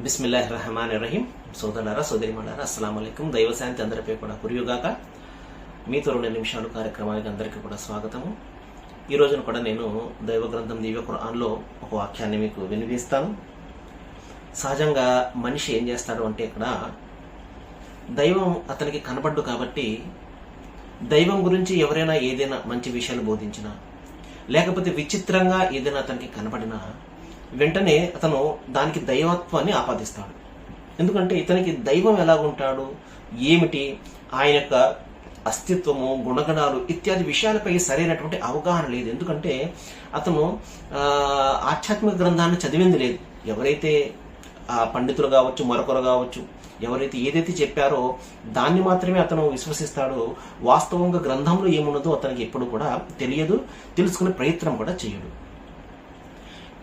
బిస్మిల్లాహ్ రహమాన్ రహీం సోదరులారా సోదరిమలారా అస్సలం అయికం దైవశాంతి అందరిపై కూడా కురియుగాక. మీతో రెండు నిమిషాలు కార్యక్రమానికి అందరికీ కూడా స్వాగతము. ఈ రోజున కూడా నేను దైవ గ్రంథం దివ్య ఖురాన్లో ఒక వాక్యాన్ని మీకు వినిపిస్తాను. సహజంగా మనిషి ఏం చేస్తాడు అంటే ఇక్కడ దైవం అతనికి కనబడ్డు కాబట్టి దైవం గురించి ఎవరైనా ఏదైనా మంచి విషయాలు బోధించినా లేకపోతే విచిత్రంగా ఏదైనా అతనికి కనబడినా వెంటనే అతను దానికి దైవత్వాన్ని ఆపాదిస్తాడు. ఎందుకంటే ఇతనికి దైవం ఎలాగుంటాడు? ఏమిటి? ఆయన యొక్క అస్తిత్వము గుణగణాలు ఇత్యాది విషయాలపై సరైనటువంటి అవగాహన లేదు. ఎందుకంటే అతను ఆధ్యాత్మిక గ్రంథాన్ని చదివింది లేదు. ఎవరైతే ఆ పండితులు కావచ్చు మరొకరు కావచ్చు ఎవరైతే ఏదైతే చెప్పారో దాన్ని మాత్రమే అతను విశ్వసిస్తాడో వాస్తవంగా గ్రంథంలో ఏమున్నదో అతనికి ఎప్పుడు కూడా తెలియదు. తెలుసుకునే ప్రయత్నం కూడా చేయడు.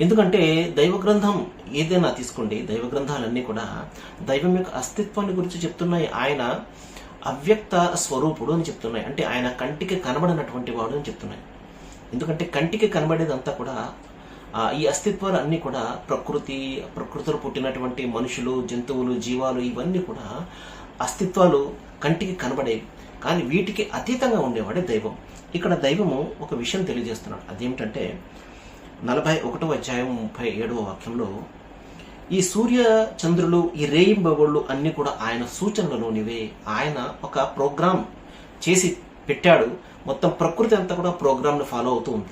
ఎందుకంటే దైవ గ్రంథం ఏదైనా తీసుకోండి దైవ గ్రంథాలన్నీ కూడా దైవం యొక్క అస్తిత్వాన్ని గురించి చెప్తున్నాయి. ఆయన అవ్యక్త స్వరూపుడు అని చెప్తున్నాయి. అంటే ఆయన కంటికి కనబడినటువంటి వాడు అని చెప్తున్నాయి. ఎందుకంటే కంటికి కనబడేదంతా కూడా ఈ అస్తిత్వాలు అన్నీ కూడా ప్రకృతి ప్రకృతిలో పుట్టినటువంటి మనుషులు జంతువులు జీవాలు ఇవన్నీ కూడా అస్తిత్వాలు కంటికి కనబడేవి. కానీ వీటికి అతీతంగా ఉండేవాడే దైవం. ఇక్కడ దైవము ఒక విషయం తెలియజేస్తున్నాడు. అదేమిటంటే నలభై ఒకటో అధ్యాయం ముప్పై ఏడవ వాక్యంలో ఈ సూర్య చంద్రులు ఈ రేయింబగోళ్ళు అన్ని కూడా ఆయన సూచనలలోనివే ఆయన ఒక ప్రోగ్రామ్ చేసి పెట్టాడు. మొత్తం ప్రకృతి అంతా కూడా ప్రోగ్రామ్ను ఫాలో అవుతూ ఉంది.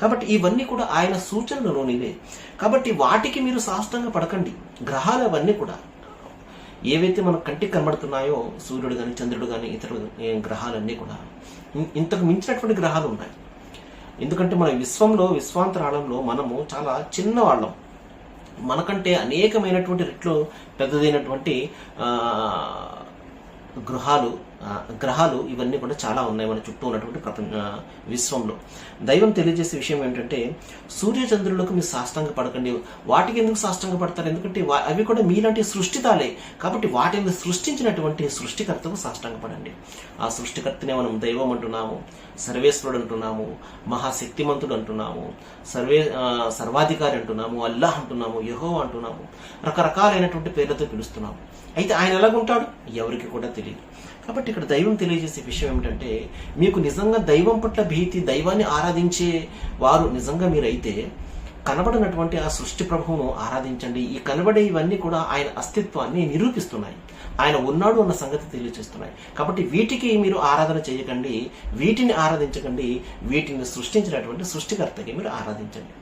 కాబట్టి ఇవన్నీ కూడా ఆయన సూచనలలోనివే కాబట్టి వాటికి మీరు సాష్టంగా పడకండి. గ్రహాలు అవన్నీ కూడా ఏవైతే మన కంటికి కనబడుతున్నాయో సూర్యుడు కానీ చంద్రుడు కానీ ఇతర గ్రహాలన్నీ కూడా. ఇంతకు మించినటువంటి గ్రహాలు ఉన్నాయి. ఎందుకంటే మన విశ్వంలో విశ్వాంతరాళంలో మనము చాలా చిన్నవాళ్ళం. మనకంటే అనేకమైనటువంటి రెట్లు పెద్దదైనటువంటి గృహాలు గ్రహాలు ఇవన్నీ కూడా చాలా ఉన్నాయి మన చుట్టూ ఉన్నటువంటి ప్రపంచ విశ్వంలో. దైవం తెలియజేసే విషయం ఏంటంటే సూర్య చంద్రులకు మీరు సాష్టంగా పడకండి. వాటికి ఎందుకు సాష్టంగా పడతారు? ఎందుకంటే అవి కూడా మీలాంటి సృష్టితాలే. కాబట్టి వాటిని సృష్టించినటువంటి సృష్టికర్తకు సాష్టంగా పడండి. ఆ సృష్టికర్తనే మనం దైవం అంటున్నాము సర్వేశ్వరుడు అంటున్నాము మహాశక్తిమంతుడు అంటున్నాము సర్వే సర్వాధికారి అంటున్నాము అల్లాహ్ అంటున్నాము యహో అంటున్నాము. రకరకాలైనటువంటి పేర్లతో పిలుస్తున్నాము. అయితే ఆయన ఎలాగుంటాడు? ఎవరికి కూడా తెలియదు. కాబట్టి కాబట్టి ఇక్కడ దైవం తెలియజేసే విషయం ఏమిటంటే మీకు నిజంగా దైవం పట్ల భీతి దైవాన్ని ఆరాధించే వారు నిజంగా మీరైతే కనబడినటువంటి ఆ సృష్టి ప్రభువును ఆరాధించండి. ఈ కనబడే ఇవన్నీ కూడా ఆయన అస్తిత్వాన్ని నిరూపిస్తున్నాయి. ఆయన ఉన్నాడు అన్న సంగతి తెలియజేస్తున్నాయి. కాబట్టి వీటికి మీరు ఆరాధన చేయకండి వీటిని ఆరాధించకండి వీటిని సృష్టించినటువంటి సృష్టికర్తకి మీరు ఆరాధించండి.